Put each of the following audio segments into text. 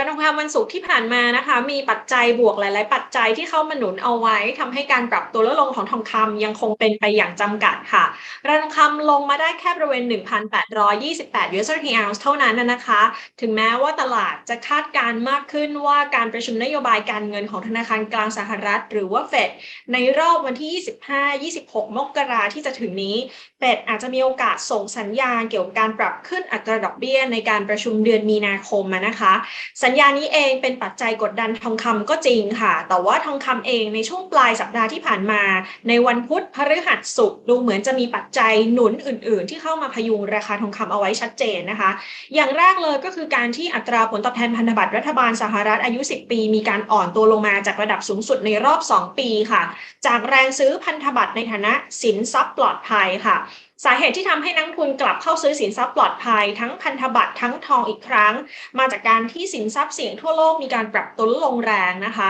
ราคาทองคำวันศุกร์ที่ผ่านมานะคะ มีปัจจัยบวกหลาย ๆ ปัจจัยที่เข้ามาหนุนเอาไว้ทำให้การปรับตัวลดลงของทองคำยังคงเป็นไปอย่างจำกัดค่ะ ราคาทองคำลงมาได้แค่บริเวณ 1,828 US d ounce เท่านั้นนะคะ ถึงแม้ว่าตลาดจะคาดการณ์มากขึ้นว่าการประชุมนโยบายการเงินของธนาคารกลางสหรัฐ หรือว่าเฟดในรอบวันที่ 25-26 มกราที่จะถึงนี้เฟดอาจจะมีโอกาสส่งสัญญาณเกี่ยวกับการปรับขึ้นอัตราดอกเบี้ยในการประชุมเดือนมีนาคมนะคะสัญญานี้เองเป็นปัจจัยกดดันทองคำก็จริงค่ะ แต่ว่าทองคำเองในช่วงปลายสัปดาห์ที่ผ่านมา ในวันพุธพฤหัสศุกร์ดูเหมือนจะมีปัจจัยหนุนอื่น ๆ ที่เข้ามาพยุงราคาทองคำเอาไว้ชัดเจนนะคะ อย่างแรกเลยก็คือการที่อัตราผลตอบแทนพันธบัตรรัฐบาลสหรัฐอายุ 10 ปี มีการอ่อนตัวลงมาจากระดับสูงสุดในรอบ 2 ปีค่ะ จากแรงซื้อพันธบัตรในฐานะสินทรัพย์ปลอดภัยค่ะ สาเหตุที่ทำให้นักทุนกลับเข้าซื้อสินทรัพย์ปลอดภัย ทั้งพันธบัตรทั้งทองอีกครั้ง มาจากการที่สินทรัพย์เสี่ยงทั่วโลกมีการปรับตัวลงแรงนะคะ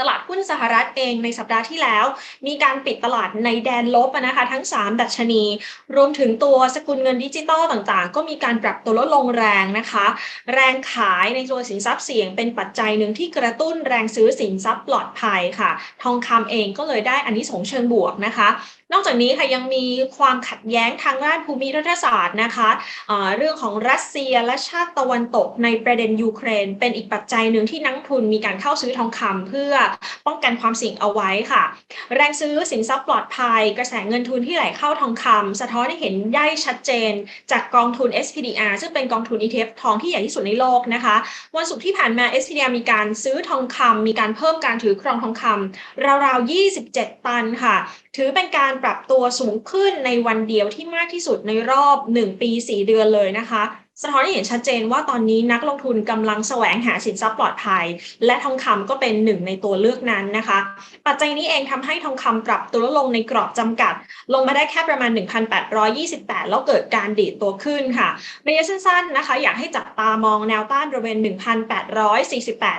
ตลาดหุ้นสหรัฐเองในสัปดาห์ที่แล้ว มีการปิดตลาดในแดนลบนะคะทั้ง 3 ดัชนี รวมถึงตัวสกุลเงินดิจิตอลต่างๆ ก็มีการปรับตัวลดลงแรงนะคะ แรงขายในตัวสินทรัพย์เสี่ยงเป็นปัจจัยหนึ่งที่กระตุ้นแรงซื้อสินทรัพย์ปลอดภัยค่ะ ทองคำเองก็เลยได้อันนี้สงเชิงบวกนะคะ นอกจากนี้ค่ะยังมีความขัดแย้งทางด้านภูมิรัฐศาสตร์นะคะะเรื่องของรัสเซียและชาติตะวันตกในประเด็นยูเครน เป็นอีกปัจจัยหนึ่งที่นักทุนมีการเข้าซื้อทองคำเพื่อป้องกันความเสี่ยงเอาไว้ค่ะ แรงซื้อสินทรัพย์ปลอดภัย กระแสเงินทุนที่ไหลเข้าทองคำสะท้อนให้เห็นได้ชัดเจน จากกองทุน SPDR ซึ่งเป็นกองทุน ETF ทองที่ใหญ่ที่สุดในโลกนะคะวันศุกร์ที่ผ่านมา SPDR มีการซื้อทองคำมีการเพิ่มการถือครองทองคำราวๆ27 ตันค่ะ ถือเป็นการปรับตัวสูงขึ้นในวันเดียวที่มากที่สุดในรอบ 1 ปี 4 เดือนเลยนะคะ สะท้อนให้เห็นชัดเจนว่าตอนนี้นักลงทุนกำลังแสวงหาสินทรัพย์ปลอดภัย และทองคำก็เป็นหนึ่งในตัวเลือกนั้นนะคะ ปัจจัยนี้เองทำให้ทองคำปรับตัวลดลงในกรอบจำกัด ลงมาได้แค่ประมาณ 1,828 แล้วเกิดการดีดตัวขึ้นค่ะระยะสั้นๆนะคะ อยากให้จับตามองแนวต้านบริเวณ 1,848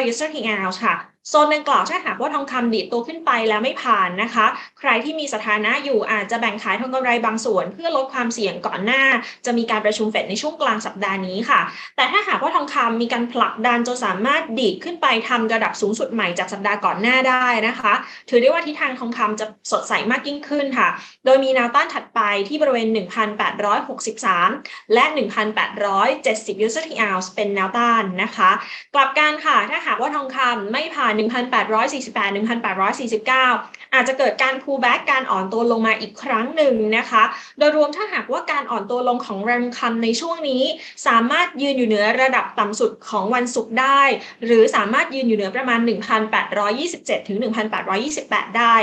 1,849 user king ounce ค่ะ โซนดังกล่าวถ้าหากว่าทองคำดีดตัวขึ้นไปแล้วไม่ผ่านนะคะ ใครที่มีสถานะอยู่อาจจะแบ่งขายทองกำไรบางส่วน เพื่อลดความเสี่ยงก่อนหน้า จะมีการประชุมเฟดในช่วงกลางสัปดาห์นี้ค่ะ แต่ถ้าหากว่าทองคำมีการผลักดันจนสามารถดีดขึ้นไปทำระดับสูงสุดใหม่จากสัปดาห์ก่อนหน้าได้นะคะ ถือได้ว่าทิศทางทองคำจะสดใสมากยิ่งขึ้นค่ะ โดยมีแนวต้านถัดไปที่บริเวณ 1,863 และ 1,870 user t ounce เป็นแนวต้านนะคะ กลับกันค่ะถ้าหากว่าทองคำไม่ผ่าน1,848 1,849 อาจจะเกิดการ pullback การอ่อนตัวลงมาอีกครั้งหนึ่งนะคะ โดยรวมถ้าหากว่าการอ่อนตัวลงของแรงคำในช่วงนี้ สามารถยืนอยู่เหนือระดับต่ำสุดของวันศุกร์ได้ หรือสามารถยืนอยู่เหนือประมาณ 1,827 ถึง 1,828 ได้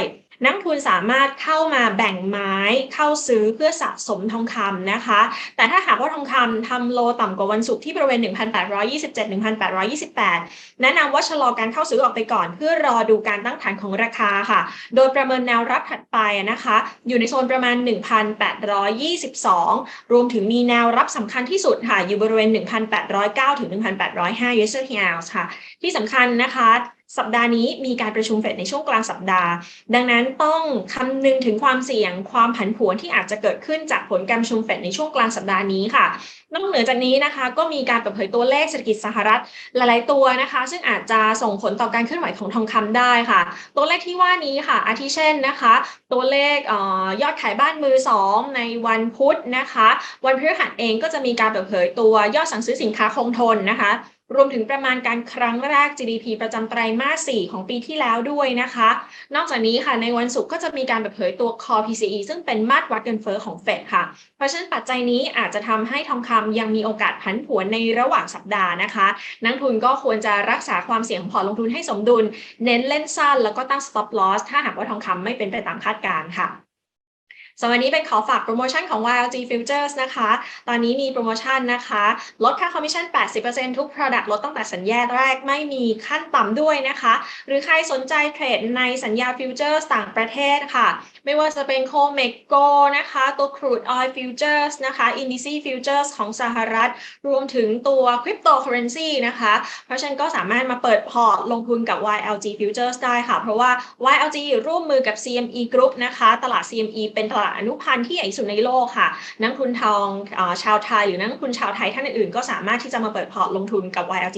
นักทุนสามารถเข้ามาแบ่งไม้เข้าซื้อเพื่อสะสมทองคำนะคะ แต่ถ้าหากว่าทองคำทำโลต่ำกว่าวันศุกร์ที่บริเวณ 1,827-1,828 แนะนำว่าชะลอการเข้าซื้อออกไปก่อน เพื่อรอดูการตั้งฐานของราคาค่ะ โดยประเมินแนวรับถัดไปนะคะ อยู่ในโซนประมาณ 1,822 รวมถึงมีแนวรับสำคัญที่สุดค่ะ อยู่บริเวณ 1,809ถึง1,805 US d ค่ะ ที่สำคัญนะคะ สัปดาห์นี้มีการประชุมเฟดในช่วงกลางสัปดาห์ ดังนั้นต้องคำนึงถึงความเสี่ยงความผันผวนที่อาจจะเกิดขึ้นจากผลการประชุมเฟดในช่วงกลางสัปดาห์นี้ค่ะนอกเหนือจากนี้นะคะก็มีการเปิดเผยตัวเลขเศรษฐกิจสหรัฐหลาย ๆ ตัวนะคะ ซึ่งอาจจะส่งผลต่อการเคลื่อนไหวของทองคำได้ค่ะ ตัวเลขที่ว่านี้ค่ะ อาทิเช่นนะคะ ตัวเลขอยอดขายบ้านมือ 2 ในวันพุธนะคะ วันพฤหัสเองก็จะมีการเปิดเผยตัวยอดสั่งซื้อสินค้าคงทนนะคะ รวมถึงประมาณการครั้งแรก GDP ประจำไตรมาส 4 ของปีที่แล้วด้วยนะคะ นอกจากนี้ค่ะในวันศุกร์ก็จะมีการเปิดเผยตัว Core PCE ซึ่งเป็นมาตรวัดเงินเฟ้อของเฟดค่ะ เพราะฉะนั้นปัจจัยนี้อาจจะทำให้ทองคำยังมีโอกาสผันผวนในระหว่างสัปดาห์นะคะ นักทุนก็ควรจะรักษาความเสี่ยงของพอร์ตลงทุนให้สมดุล เน้นเล่นสั้น แล้วก็ตั้ง stop loss ถ้าหากว่าทองคำไม่เป็นไปตามคาดการณ์ค่ะ สวันนี้เป็นขอฝากโปรโมชั่นของ YLG Futures นะคะ ตอนนี้มีโปรโมชั่นนะคะ ลดค่าคอมมิชชั่น 80%ทุก Product ลดตั้งแต่สัญญาแรกไม่มีขั้นต่ำด้วยนะคะ หรือใครสนใจเทรดในสัญญาฟิวเจอร์ต่างประเทศค่ะ ไม่ว่าจะเป็นโคเมกโกนะคะ ตัว Crude Oil Futures นะคะ Indices Futures ของสหรัฐ รวมถึงตัว Cryptocurrency นะคะ เพราะฉะนั้นก็สามารถมาเปิดพอร์ตลงทุนกับ YLG Futures ได้ค่ะ เพราะว่า YLG ร่วมมือกับ CME Group นะคะ ตลาด CME เป็นตลาดาอนุพันธ์ที่ใหญ่สุดในโลกค่ะ นักทุนทองอชาวไทย หรือนักทุนชาวไทยท่านอื่นๆ ก็สามารถที่จะมาเปิดพอร์ตลงทุนกับ YLG